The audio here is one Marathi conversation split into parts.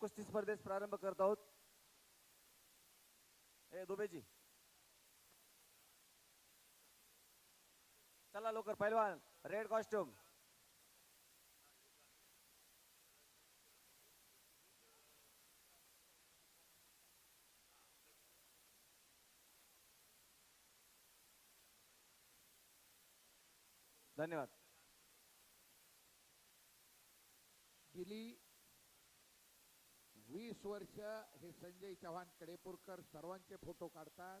कुस्ती स्पर्धेस प्रारंभ करत आहोत. ए दुबेजी. चला लवकर पैलवान. रेड कॉस्ट्युम धन्यवाद. गेली वीस वर्ष हे संजय चव्हाण कडेपूरकर सर्वांचे फोटो काढतात.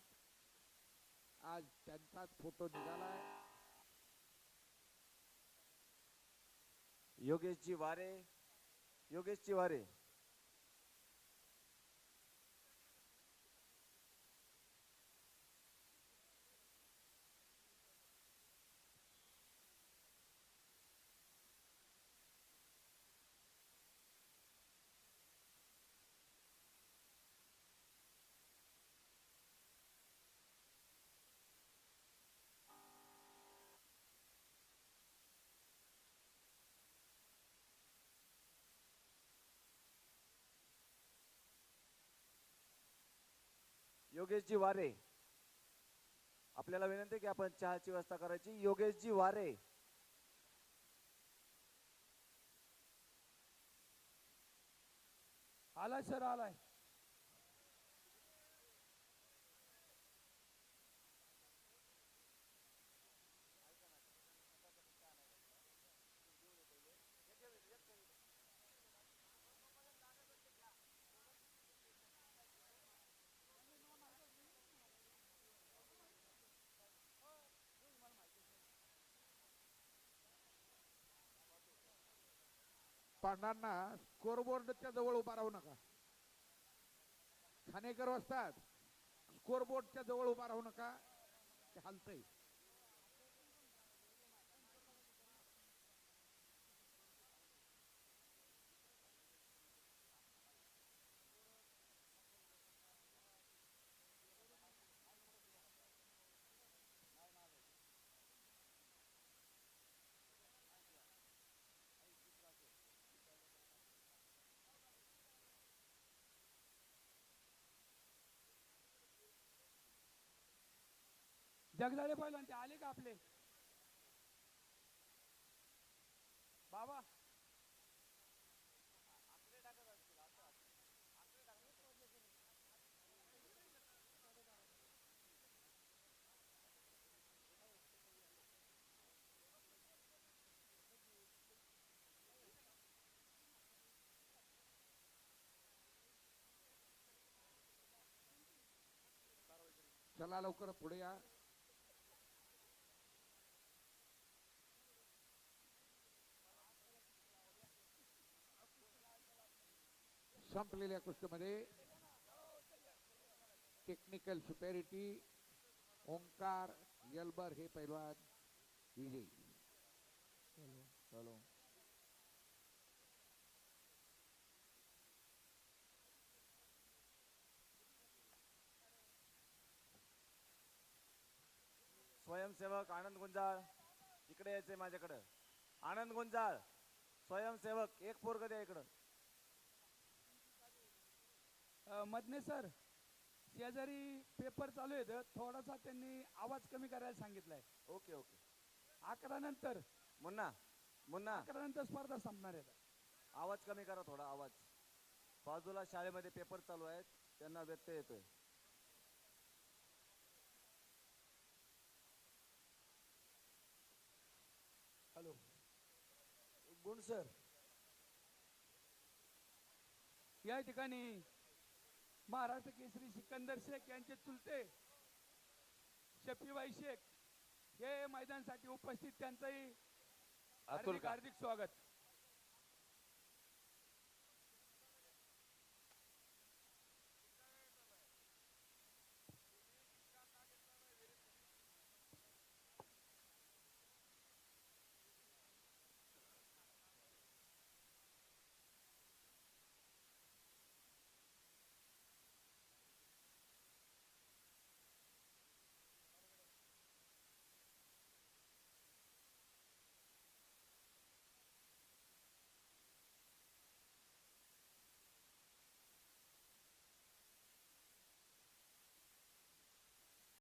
आज त्यांचाच फोटो निघालाय. योगेशजी वारे योगेशजी वारे. योगेशजी वारे. आपल्याला विनंती की आपण चहाची व्यवस्था करायची. योगेशजी वारे. आलाय सर आलाय. पांडांना स्कोरबोर्डच्या जवळ उभा राहू नका. खानेकर वाजतात स्कोरबोर्डच्या जवळ उभा राहू नका ते हलतंय. जगदाळे पहिला ते आले का आपले? बाबा. चला लवकर पुढे या. संपलेल्या कुस्तीमध्ये टेक्निकल सुपेरिटी ओंकार यलबर हे पैलवान विजयी. चलो. स्वयंसेवक आनंद गुंजाळ इकडे यायचंय माझ्याकडं. आनंद गुंजाळ स्वयंसेवक एक पोरग द्या इकडं. मदने सर शेजारी पेपर चालू आहेत. थोडासा त्यांनी आवाज कमी करायला सांगितलाय. Okay okay. अकरा नंतर. मुन्ना मुन्ना. अकरा नंतर स्पर्धा संपणार आहेत आवाज कमी करा थोडा आवाज. बाजूला शाळेमध्ये पेपर चालू आहेत. त्यांना व्यत्यय येतोय. हॅलो. गुण सर. या ठिकाणी महाराष्ट्र केसरी सिकंदर शेख यांचे चुलते शफीबाई शेख हे मैदानासाठी उपस्थित. त्यांचंही हार्दिक स्वागत.